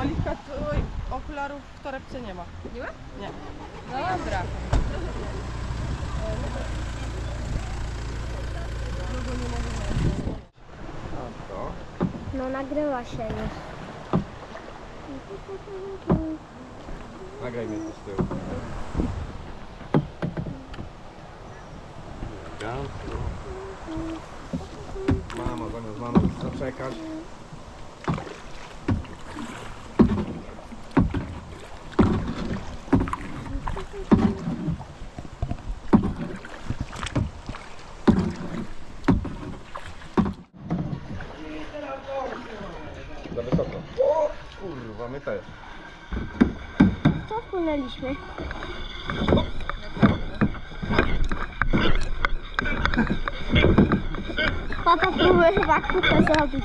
Oliwka, tu okularów w torebce nie ma. Nie ma? Nie. Dobra. To. No nagrywa się już. Nagraj mnie tu z tyłu. Elegancko. Mama zamiast mamą zaczekać. Za wysoko. O kurwa, my też. Co wpłynęliśmy? Papa próbuje chyba kupę zrobić.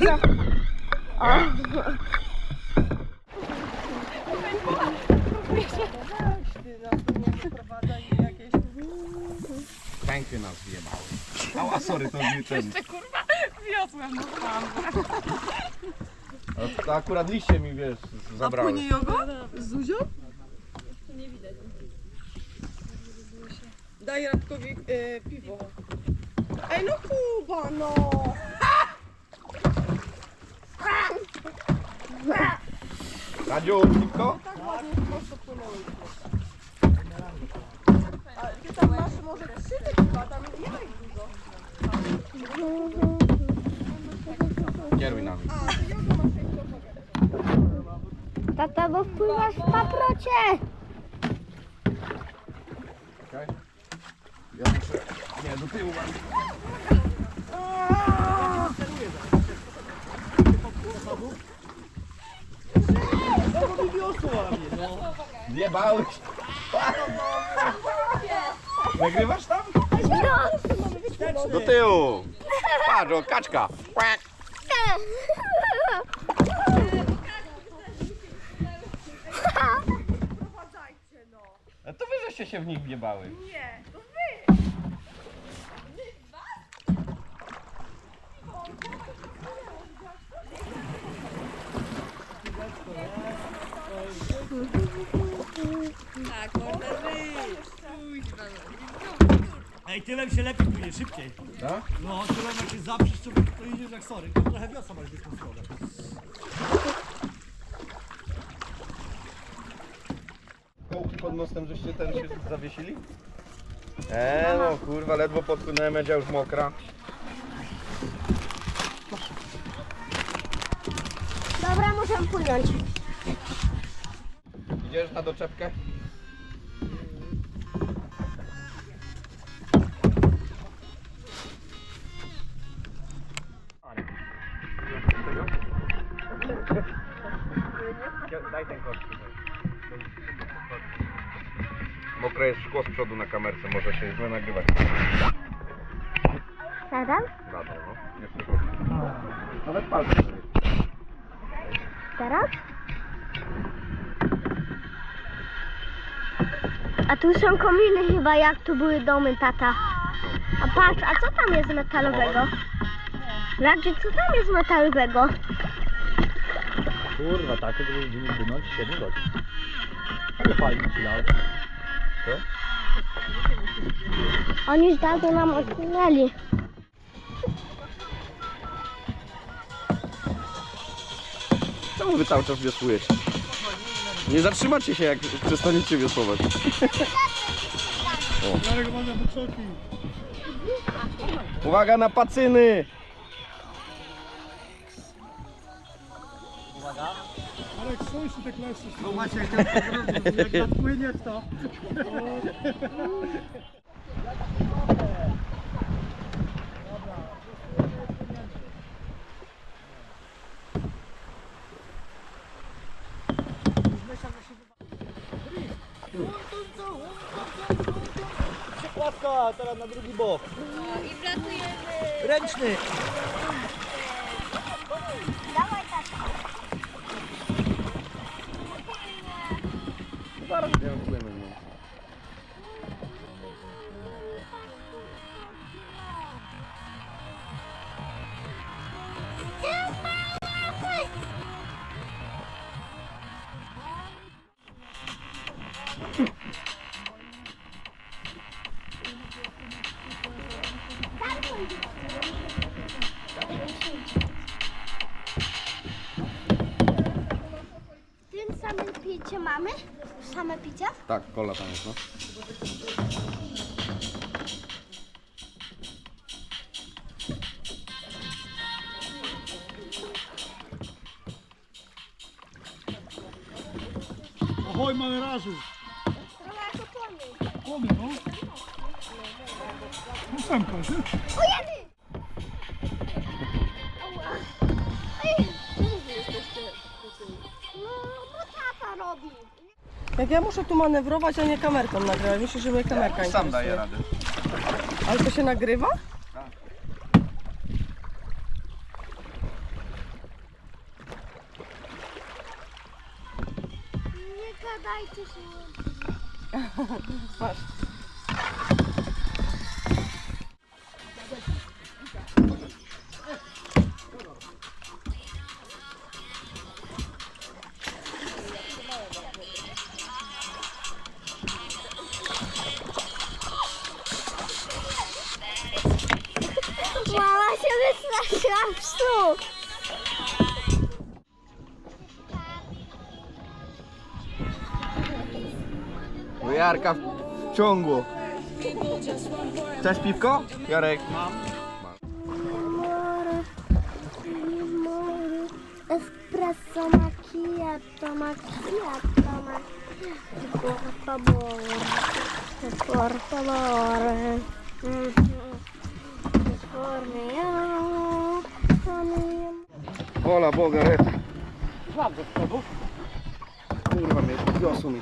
Za- O, Ty nas tu nie. Pęky nas wjebały. Ała, sorry, to nie ten. Te kurwa wiosłem no tam. A To akurat liście mi, wiesz, A zabrały. płynie jogo? Z Zuzią? Daj Radkowi y, piwo. Ej no Kuba no! Radziu, piwko? Tak ładnie prosto płynęłyśmy. A ty tam masz może trzy te piwa, tam nie ma ich dużo. Kieruj nami. A, ty jogo masz jeszcze tata, bo wpływasz w paprocie. Okej? Ja muszę... Nie, do tyłu mam. Zjebałeś. Nagrywasz tam? Do tyłu. Patrz, o, kaczka. Quack. A to wy żeście się w nich wjebały. Nie, to wy! Ej, tylem się lepiej płynie, szybciej. Tak? No, tylem jak się zaprzesz, to, to idziesz jak sorry. To trochę wiosna masz w tą stronę. Kołki pod nosem, żeście ten się zawiesili? Eee, no kurwa, ledwo podpłynąłem, Edzia już mokra. Dobra, muszę płynąć. Idziesz na doczepkę? Mokre jest szkło z przodu na kamerce, może się źle nagrywać. Nadal? Nadal, no. Jeszcze gorzej. Nawet palce. jest. Teraz? A tu są kominy chyba, jak tu były domy, tata. A patrz, a co tam jest metalowego? Radzie, co tam jest metalowego? Kurwa, tak, to będziemy płynąć 7 godzin. Ale fajnie ci dał. Co? Oni już dawno nam odpłynęli. Czemu wy cały czas wiosłujecie? Nie zatrzymacie się, jak przestaniecie wiosłować. Uwaga na pacyny! Jarek, słyszy te kleszcze. No właśnie, jak jak nadpłynie to. Przykładka, teraz na drugi bok. I wlatujemy. Ręczny. Tym samym picie mamy? Same picia? Tak, kola tam jest, no. Ahoj, mamy razu! Wy jesteście No, bo tata robi. Jak ja muszę tu manewrować, a nie kamerką nagrywać. Myślę, że mnie kamerka Sam interesuje. daje radę. Ale to się nagrywa? Nie gadajcie się. Masz. Mama się wystraszyła psu. U Jarka w ciągu. Chcesz piwko? Jarek. Espresso macchiato, macchiato, macchiato. Por favore, por favore. Mhm. Wola Boga, reta. Kurwa mnie, wiosło mi.